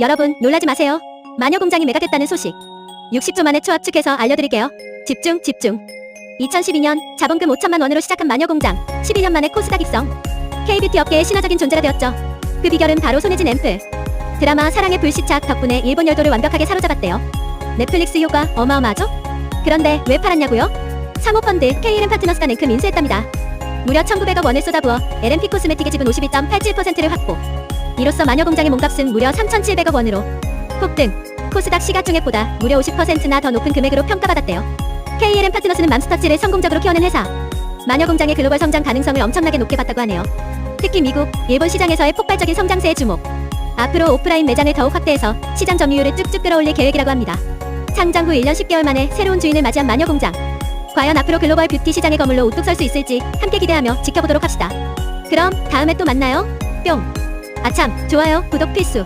여러분 놀라지 마세요. 마녀 공장이 매각됐다는 소식. 60조 만에 초압축해서 알려드릴게요. 집중 집중. 2012년 자본금 5천만 원으로 시작한 마녀 공장. 12년 만에 코스닥 입성. K뷰티 업계의 신화적인 존재가 되었죠. 그 비결은 바로 손예진 앰플. 드라마 사랑의 불시착 덕분에 일본 열도를 완벽하게 사로잡았대요. 넷플릭스 효과 어마어마하죠? 그런데 왜 팔았냐고요? 사모펀드 KLM 파트너스가 낸큼 인수했답니다. 무려 1,900억 원을 쏟아부어 LMP 코스메틱의 지분 52.87%를 확보. 이로써 마녀 공장의 몸값은 무려 3,700억 원으로 폭등. 코스닥 시가총액보다 무려 50%나 더 높은 금액으로 평가받았대요. KLM 파트너스는 맘스터치를 성공적으로 키워낸 회사. 마녀 공장의 글로벌 성장 가능성을 엄청나게 높게 봤다고 하네요. 특히 미국, 일본 시장에서의 폭발적인 성장세에 주목. 앞으로 오프라인 매장을 더욱 확대해서 시장 점유율을 쭉쭉 끌어올릴 계획이라고 합니다. 상장 후 1년 10개월 만에 새로운 주인을 맞이한 마녀 공장. 과연 앞으로 글로벌 뷰티 시장의 거물로 우뚝 설 수 있을지 함께 기대하며 지켜보도록 합시다. 그럼 다음에 또 만나요. 뿅. 아참, 좋아요, 구독 필수.